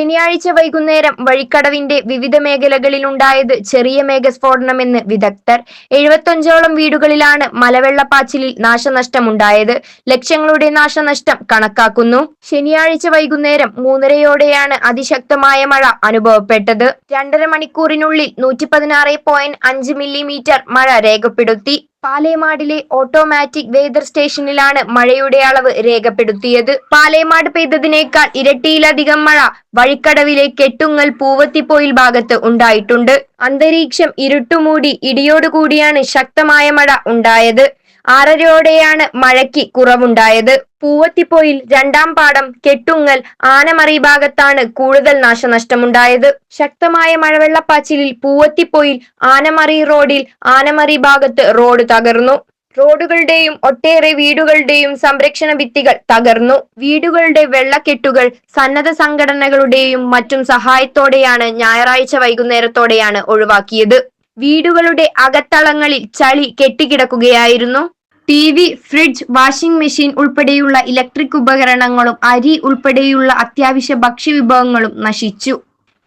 ശനിയാഴ്ച വൈകുന്നേരം വഴിക്കടവിന്റെ വിവിധ മേഖലകളിലുണ്ടായത് ചെറിയ മേഘസ്ഫോടനമെന്ന് വിദഗ്ധർ. എഴുപത്തഞ്ചോളം വീടുകളിലാണ് മലവെള്ളപ്പാച്ചിലിൽ നാശനഷ്ടമുണ്ടായത്. ലക്ഷങ്ങളുടെ നാശനഷ്ടം കണക്കാക്കുന്നു. ശനിയാഴ്ച വൈകുന്നേരം മൂന്നരയോടെയാണ് അതിശക്തമായ മഴ അനുഭവപ്പെട്ടത്. രണ്ടര മണിക്കൂറിനുള്ളിൽ നൂറ്റി പതിനാറ് പോയിന്റ് അഞ്ച് മില്ലിമീറ്റർ മഴ രേഖപ്പെടുത്തി. പാലേമാടിലെ ഓട്ടോമാറ്റിക് വെതർ സ്റ്റേഷനിലാണ് മഴയുടെ അളവ് രേഖപ്പെടുത്തിയത്. പാലേമാട് പെയ്തതിനേക്കാൾ ഇരട്ടിയിലധികം മഴ വഴിക്കടവിലെ കെട്ടുങ്ങൽ പൂവത്തിപ്പോയിൽ ഭാഗത്ത് ഉണ്ടായിട്ടുണ്ട്. അന്തരീക്ഷം ഇരുട്ടുമൂടി ഇടിയോടുകൂടിയാണ് ശക്തമായ മഴ ഉണ്ടായത്. ആറരയോടെയാണ് മഴയ്ക്ക് കുറവുണ്ടായത്? പൂവത്തിപ്പോയിൽ രണ്ടാം പാടം കെട്ടുങ്ങൽ ആനമറി ഭാഗത്താണ് കൂടുതൽ നാശനഷ്ടമുണ്ടായത്. ശക്തമായ മഴവെള്ളപ്പാച്ചിലിൽ പൂവത്തിപ്പോയിൽ ആനമറി റോഡിൽ ആനമറി ഭാഗത്ത് റോഡ് തകർന്നു. റോഡുകളുടെയും ഒട്ടേറെ വീടുകളുടെയും സംരക്ഷണ ഭിത്തികൾ തകർന്നു. വീടുകളുടെ വെള്ളക്കെട്ടുകൾ സന്നദ്ധ സംഘടനകളുടെയും മറ്റും സഹായത്തോടെയാണ് ഞായറാഴ്ച വൈകുന്നേരത്തോടെയാണ് ഒഴിവാക്കിയത്. വീടുകളുടെ അകത്തളങ്ങളിൽ ചളി കെട്ടിക്കിടക്കുകയായിരുന്നു. T V fridge washing machine ഉൾപ്പെടെയുള്ള ഇലക്ട്രിക് ഉപകരണങ്ങളും അരി ഉൾപ്പെടെയുള്ള അത്യാവശ്യ ഭക്ഷ്യവിഭവങ്ങളും നശിച്ചു.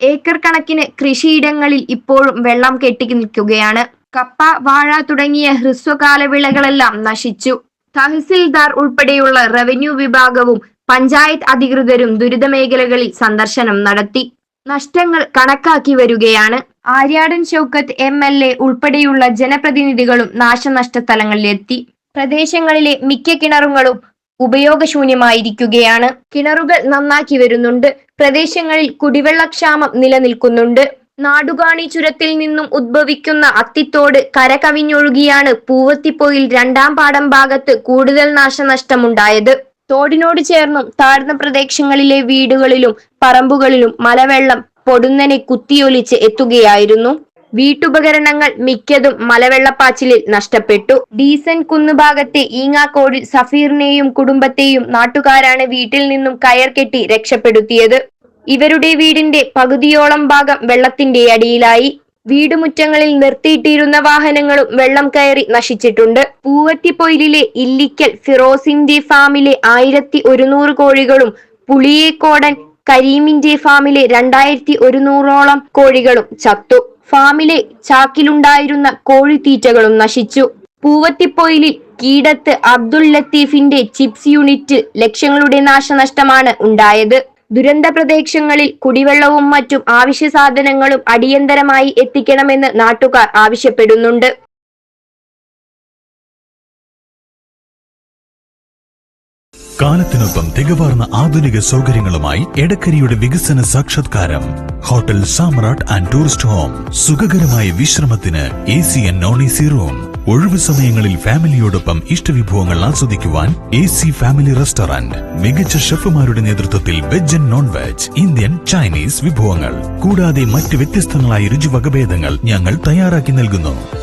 ഏക്കർ കണക്കിന് കൃഷിയിടങ്ങളിൽ ഇപ്പോഴും വെള്ളം കെട്ടി നിൽക്കുകയാണ്. കപ്പ വാഴ തുടങ്ങിയ ഹ്രസ്വകാല വിളകളെല്ലാം നശിച്ചു. തഹസിൽദാർ ഉൾപ്പെടെയുള്ള റവന്യൂ വിഭാഗവും പഞ്ചായത്ത് അധികൃതരും ദുരിത മേഖലകളിൽ സന്ദർശനം നടത്തി. നഷ്ടങ്ങൾ കണക്കാക്കി വരികയാണ്. Aryadan Shoukath M L A ഉൾപ്പെടെയുള്ള ജനപ്രതിനിധികളും നാശനഷ്ട സ്ഥലങ്ങളിലെത്തി പ്രദേശങ്ങളിലെ മിക്ക കിണറുകളും ഉപയോഗശൂന്യമായിരിക്കുകയാണ്. കിണറുകൾ നന്നാക്കി വരുന്നുണ്ട്. പ്രദേശങ്ങളിൽ കുടിവെള്ളക്ഷാമം നിലനിൽക്കുന്നുണ്ട്. നാടുകാണി ചുരത്തിൽ നിന്നും ഉദ്ഭവിക്കുന്ന അത്തിത്തോട് കരകവിഞ്ഞൊഴുകിയാണ് പൂവത്തിപ്പോയിൽ രണ്ടാം പാടം ഭാഗത്ത് കൂടുതൽ നാശനഷ്ടമുണ്ടായത്. തോടിനോട് ചേർന്നും താഴ്ന്ന പ്രദേശങ്ങളിലെ വീടുകളിലും പറമ്പുകളിലും മലവെള്ളം പൊടുന്നനെ കുത്തിയൊലിച്ച് എത്തുകയായിരുന്നു. വീട്ടുപകരണങ്ങൾ മിക്കതും മലവെള്ളപ്പാച്ചിലിൽ നഷ്ടപ്പെട്ടു. ഡീസൻ കുന്നുഭാഗത്തെ ഈങ്ങാക്കോടിൽ സഫീറിനെയും കുടുംബത്തെയും നാട്ടുകാരാണ് വീട്ടിൽ നിന്നും കയർ കെട്ടി രക്ഷപ്പെടുത്തിയത്. ഇവരുടെ വീടിന്റെ പകുതിയോളം ഭാഗം വെള്ളത്തിന്റെ അടിയിലായി. വീടുമുറ്റങ്ങളിൽ നിർത്തിയിട്ടിരുന്ന വാഹനങ്ങളും വെള്ളം കയറി നശിച്ചിട്ടുണ്ട്. പൂവത്തിപ്പൊയിലിലെ ഇല്ലിക്കൽ ഫിറോസിന്റെ ഫാമിലെ ആയിരത്തി ഒരുന്നൂറ് കോഴികളും പുളിയേക്കോടൻ കരീമിന്റെ ഫാമിലെ രണ്ടായിരത്തി ഒരുന്നൂറോളം കോഴികളും ചത്തു. ഫാമിലെ ചാക്കിലുണ്ടായിരുന്ന കോഴിത്തീറ്റകളും നശിച്ചു. പൂവത്തിപ്പൊയിലിൽ കീടത്ത് അബ്ദുൾ ലത്തീഫിന്റെ ചിപ്സ് യൂണിറ്റ് ലക്ഷങ്ങളുടെ നാശനഷ്ടമാണ് ഉണ്ടായത്. ദുരന്ത പ്രദേശങ്ങളിൽ കുടിവെള്ളവും മറ്റും ആവശ്യ സാധനങ്ങളും അടിയന്തരമായി എത്തിക്കണമെന്ന് നാട്ടുകാർ ആവശ്യപ്പെടുന്നുണ്ട്. കാലത്തിനൊപ്പം തികവാർന്ന ആധുനിക സൗകര്യങ്ങളുമായി എടക്കരിയുടെ വികസന സാക്ഷാത്കാരം. Hotel Samrat and tourist home. സുഖകരമായ വിശ്രമത്തിന് A C and non A C room ഒഴിവു സമയങ്ങളിൽ ഫാമിലിയോടൊപ്പം ഇഷ്ടവിഭവങ്ങൾ ആസ്വദിക്കുവാൻ എ സി ഫാമിലി റെസ്റ്റോറന്റ് മികച്ച ഷെഫുമാരുടെ നേതൃത്വത്തിൽ veg and non veg Indian Chinese വിഭവങ്ങൾ. കൂടാതെ മറ്റ് വ്യത്യസ്തങ്ങളായ രുചിവകഭേദങ്ങൾ ഞങ്ങൾ തയ്യാറാക്കി നൽകുന്നു.